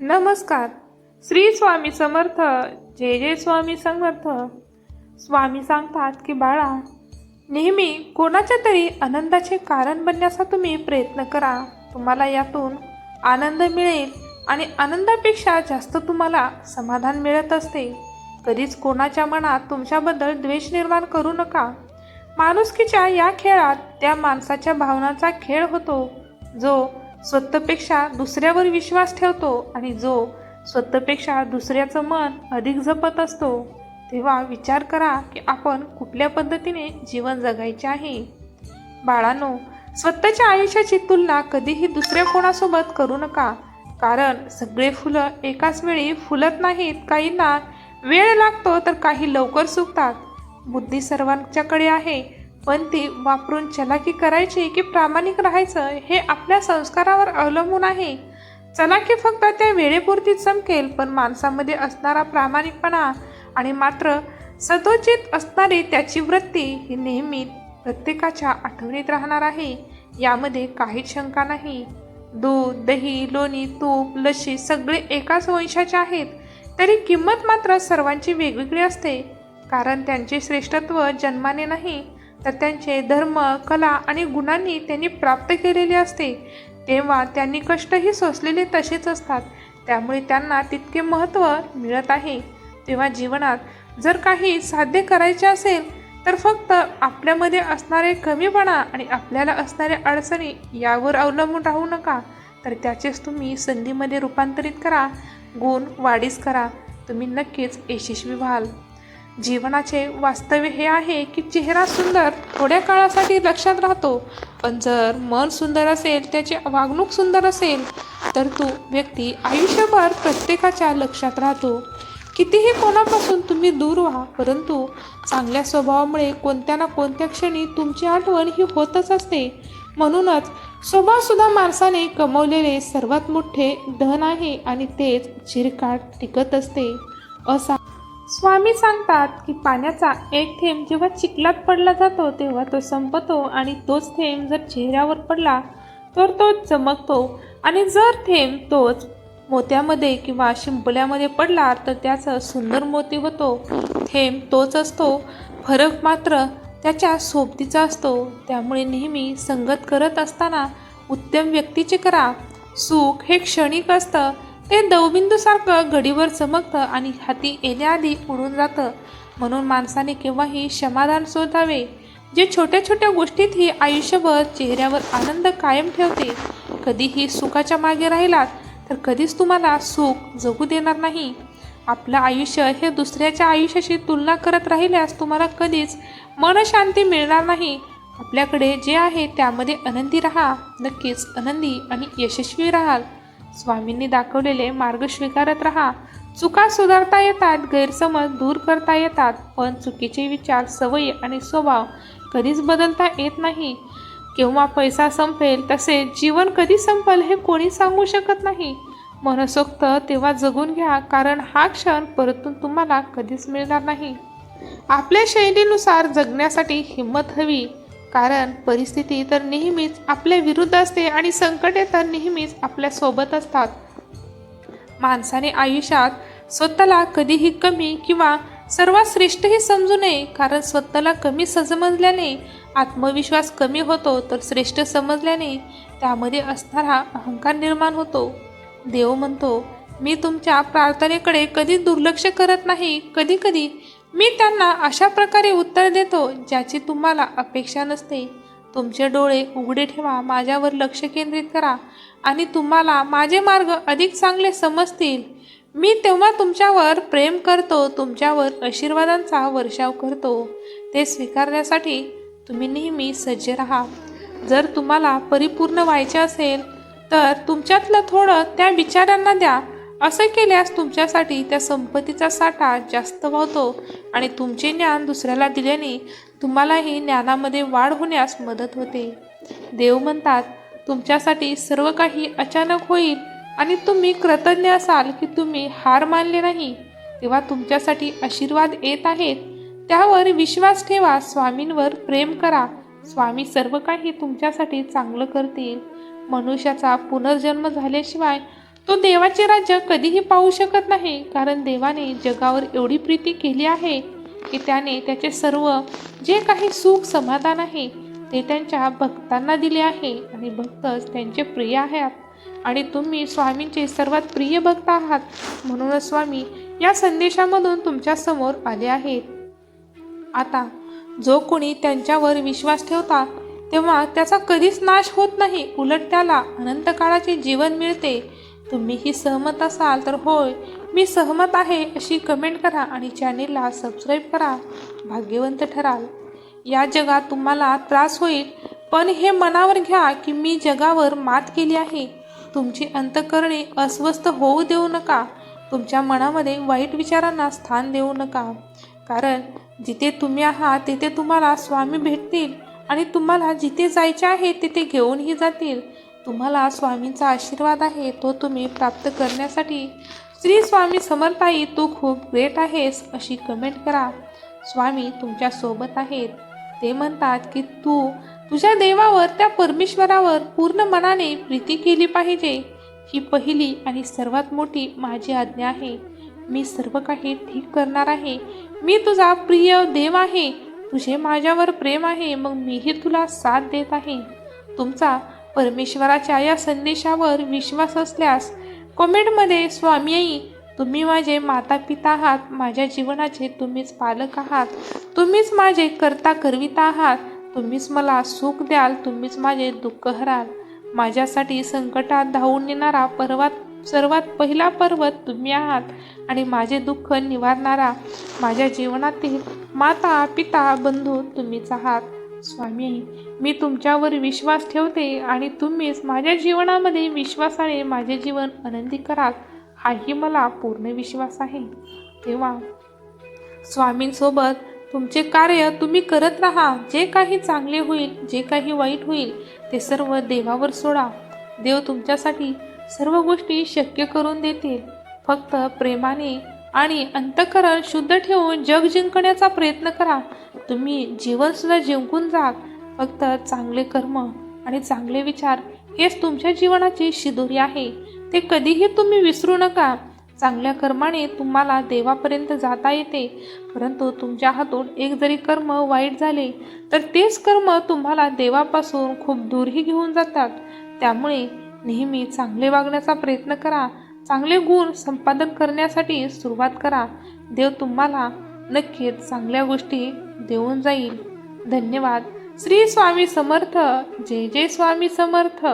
नमस्कार. श्री स्वामी समर्थ जय जय स्वामी समर्थ. स्वामी सांगतात की बाळा नेहमी कोणाच्या तरी आनंदाचे कारण बनण्याचा तुम्ही प्रयत्न करा. तुम्हाला यातून आनंद मिळेल आणि आनंदापेक्षा जास्त तुम्हाला समाधान मिळत असते. कधीच कोणाच्या मनात तुमच्याबद्दल द्वेष निर्माण करू नका. माणुसकीच्या या खेळात त्या माणसाच्या भावनांचा खेळ होतो जो स्वतःपेक्षा दुसऱ्यावर विश्वास ठेवतो आणि जो स्वतःपेक्षा दुसऱ्याचं मन अधिक जपत असतो तेव्हा विचार करा की आपण कुठल्या पद्धतीने जीवन जगायचे आहे. बाळांनो स्वतःच्या आयुष्याची तुलना कधीही दुसऱ्या कोणासोबत करू नका कारण सगळे फुलं एकाच वेळी फुलत नाहीत काहींना वेळ लागतो तर काही लवकर सुकतात. बुद्धी सर्वांच्याकडे आहे पण ती वापरून चलाकी करायची की प्रामाणिक राहायचं हे आपल्या संस्कारावर अवलंबून आहे. चलाकी फक्त त्या वेळेपुरती चमकेल पण माणसामध्ये असणारा प्रामाणिकपणा आणि मात्र सदोचित असणारी त्याची वृत्ती ही नेहमी प्रत्येकाच्या आठवणीत राहणार आहे. यामध्ये काहीच शंका नाही. दूध दही लोणी तूप लशी सगळे एकाच वंशाचे आहेत. तरी किंमत मात्र सर्वांची वेगवेगळी असते. कारण त्यांचे श्रेष्ठत्व जन्माने नाही तर त्यांचे धर्म कला आणि गुणांनी त्यांनी प्राप्त केलेले असते. तेव्हा त्यांनी कष्टही सोसलेले तसेच असतात. त्यामुळे त्यांना तितके महत्त्व मिळत आहे. तेव्हा जीवनात जर काही साध्य करायचे असेल तर फक्त आपल्यामध्ये असणारे कमीपणा आणि आपल्याला असणाऱ्या अडचणी यावर अवलंबून राहू नका. तर त्याचेच तुम्ही संधीमध्ये रूपांतरित करा. गुण वाढीस करा. तुम्ही नक्कीच यशस्वी व्हाल. जीवनाचे वास्तव्य हे आहे की चेहरा सुंदर थोड्या काळासाठी लक्षात राहतो. पण जर मन सुंदर असेल त्याची वागणूक सुंदर असेल तर तो व्यक्ती आयुष्यभर प्रत्येकाच्या लक्षात राहतो. कितीही कोणापासून तुम्ही दूर व्हा परंतु चांगल्या स्वभावामुळे कोणत्या ना कोणत्या क्षणी तुमची आठवण ही होतच असते. म्हणूनच स्वभावसुद्धा माणसाने कमवलेले सर्वात मोठे धन आहे आणि तेच चिरकाळ टिकत असते. असा स्वामी सांगतात की पाण्याचा एक थेंब जेव्हा चिखलात पडला जातो तेव्हा तो संपतो आणि तोच थेंब जर चेहऱ्यावर पडला तर तो चमकतो. आणि जर थेंब तोच मोत्यामध्ये किंवा शिंपल्यामध्ये पडला तर त्याचा सुंदर मोती होतो. थेंब तोच असतो. फरक मात्र त्याच्या सोबतीचा असतो. त्यामुळे नेहमी संगत करत असताना उत्तम व्यक्तीचे करा. सुख हे क्षणिक असतं. ते दवबिंदूसारखं घडीवर चमकतं आणि हाती येण्याआधी उडून जातं. म्हणून माणसाने केव्हाही समाधान शोधावे. जे छोट्या छोट्या गोष्टीतही आयुष्यभर चेहऱ्यावर आनंद कायम ठेवते कधीही सुखाच्या मागे राहिलात तर कधीच तुम्हाला सुख जगू देणार नाही. आपलं आयुष्य हे दुसऱ्याच्या आयुष्याशी तुलना करत राहिल्यास तुम्हाला कधीच मनशांती मिळणार नाही. आपल्याकडे जे आहे त्यामध्ये आनंदी राहा. नक्कीच आनंदी आणि यशस्वी राहाल. स्वामींनी दाखवलेले मार्ग स्वीकारत राहा. चुका सुधारता येतात गैरसमज दूर करता येतात पण चुकीचे विचार सवयी आणि स्वभाव कधीच बदलता येत नाही. केव्हा पैसा संपेल तसे जीवन कधी संपेल हे कोणी सांगू शकत नाही. मनसोक्त तेव्हा जगून घ्या कारण हा क्षण परतून तुम्हाला कधीच मिळणार नाही. आपल्या शैलीनुसार जगण्यासाठी हिंमत हवी. कारण परिस्थिती तर नेहमीच आपल्या विरुद्ध असते आणि संकटे तर नेहमीच आपल्यासोबत असतात. माणसाने आयुष्यात स्वतःला कधीही कमी किंवा सर्वात श्रेष्ठही समजू नये कारण स्वतःला कमी समजल्याने आत्मविश्वास कमी होतो तर श्रेष्ठ समजल्याने त्यामध्ये असणारा अहंकार निर्माण होतो. देव म्हणतो मी तुमच्या प्रार्थनेकडे कधी दुर्लक्ष करत नाही कधी कधी मी त्यांना अशा प्रकारे उत्तर देतो ज्याची तुम्हाला अपेक्षा नसते. तुमचे डोळे उघडे ठेवा माझ्यावर लक्ष केंद्रित करा आणि तुम्हाला माझे मार्ग अधिक चांगले समजतील. मी तेव्हा तुमच्यावर प्रेम करतो तुमच्यावर आशीर्वादांचा वर्षाव करतो. ते स्वीकारण्यासाठी तुम्ही नेहमी सज्ज राहा. जर तुम्हाला परिपूर्ण व्हायचे असेल तर तुमच्यातलं थोडं त्या बिचाऱ्यांना द्या. असं केल्यास तुमच्यासाठी त्या संपत्तीचा साठा जास्त वाहतो आणि तुमचे ज्ञान दुसऱ्याला दिल्याने तुम्हालाही ज्ञानामध्ये वाढ होण्यास मदत होते. देव म्हणतात तुमच्यासाठी सर्व काही अचानक होईल आणि तुम्ही कृतज्ञ असाल की तुम्ही हार मानले नाही. तेव्हा तुमच्यासाठी आशीर्वाद येत आहेत. त्यावर विश्वास ठेवा स्वामींवर प्रेम करा. स्वामी सर्व काही तुमच्यासाठी चांगलं करतील. मनुष्याचा पुनर्जन्म झाल्याशिवाय तो देवाचे राज्य कधीही पाहू शकत नाही कारण देवाने जगावर एवढी प्रीती केली आहे की त्याने त्याचे सर्व जे काही सुख समाधान आहे ते त्यांच्या भक्तांना दिले आहे. आणि भक्तच त्यांचे प्रिय आहेत. आणि तुम्ही स्वामींचे सर्वात प्रिय भक्त आहात. म्हणूनच स्वामी या संदेशामधून तुमच्यासमोर आले आहेत. आता जो कोणी त्यांच्यावर विश्वास ठेवता तेव्हा त्याचा कधीच नाश होत नाही. उलट त्याला अनंत काळाचे जीवन मिळते. तुम्हीही सहमत असाल तर होय. मी सहमत आहे अशी कमेंट करा आणि चॅनेलला सबस्क्राईब करा. भाग्यवंत ठराल. या जगात तुम्हाला त्रास होईल पण हे मनावर घ्या की मी जगावर मात केली आहे. तुमची अंतकरणे अस्वस्थ होऊ देऊ नका. तुमच्या मनामध्ये वाईट विचारांना स्थान देऊ नका. कारण जिथे तुम्ही आहात तिथे तुम्हाला स्वामी भेटतील आणि तुम्हाला जिथे जायचे आहे तिथे घेऊनही जातील. तुम्हाला स्वामींचा आशीर्वाद आहे तो तुम्ही प्राप्त करण्यासाठी श्री स्वामी समर्थाई तू खूप ग्रेट आहेस अशी कमेंट करा. स्वामी तुमच्यासोबत आहेत. ते म्हणतात की तू तुझ्या देवावर त्या परमेश्वरावर पूर्ण मनाने प्रीती केली पाहिजे. ही पहिली आणि सर्वात मोठी माझी आज्ञा आहे. मी सर्व काही ठीक करणार आहे. मी तुझा प्रिय देव आहे. तुझे माझ्यावर प्रेम आहे. मग मीही तुला साथ देत आहे. तुमचा परमेश्वराच्या या संदेशावर विश्वास असल्यास कमेंटमध्ये स्वामी तुम्ही माझे माता पिता आहात माझ्या जीवनाचे तुम्हीच पालक आहात तुम्हीच माझे करता करविता आहात तुम्हीच मला सुख द्याल तुम्हीच माझे दुःख हराल. माझ्यासाठी संकटात धावून येणारा पर्वत सर्वात पहिला पर्वत तुम्ही आहात आणि माझे दुःख निवारणारा माझ्या जीवनातील माता पिता बंधू तुम्हीच आहात. स्वामी मी तुमच्यावर विश्वास ठेवते आणि तुम्हीच माझ्या जीवनामध्ये विश्वासाने माझे जीवन आनंदी कराल हाही मला पूर्ण विश्वास आहे. तेव्हा स्वामींसोबत तुमचे कार्य तुम्ही करत राहा जे काही चांगले होईल जे काही वाईट होईल ते सर्व देवावर सोडा. देव तुमच्यासाठी सर्व गोष्टी शक्य करून देतील. फक्त प्रेमाने आणि अंतकरण शुद्ध ठेवून जग जिंकण्याचा प्रयत्न करा. तुम्ही जीवनसुद्धा जिंकून जाल. फक्त चांगले कर्म आणि चांगले विचार हेच तुमच्या जीवनाची शिदोरी आहे. ते कधीही तुम्ही विसरू नका. चांगल्या कर्माने तुम्हाला देवापर्यंत जाता येते. परंतु तुमच्या हातून एक जरी कर्म वाईट झाले तर तेच कर्म तुम्हाला देवापासून खूप दूरही घेऊन जातात. त्यामुळे नेहमी चांगले वागण्याचा प्रयत्न करा. चांगले गुण संपादन करण्यासाठी सुरुवात करा. देव तुम्हाला नक्कीच चांगल्या गोष्टी देऊन जाईल. धन्यवाद. श्री स्वामी समर्थ. जय जय स्वामी समर्थ.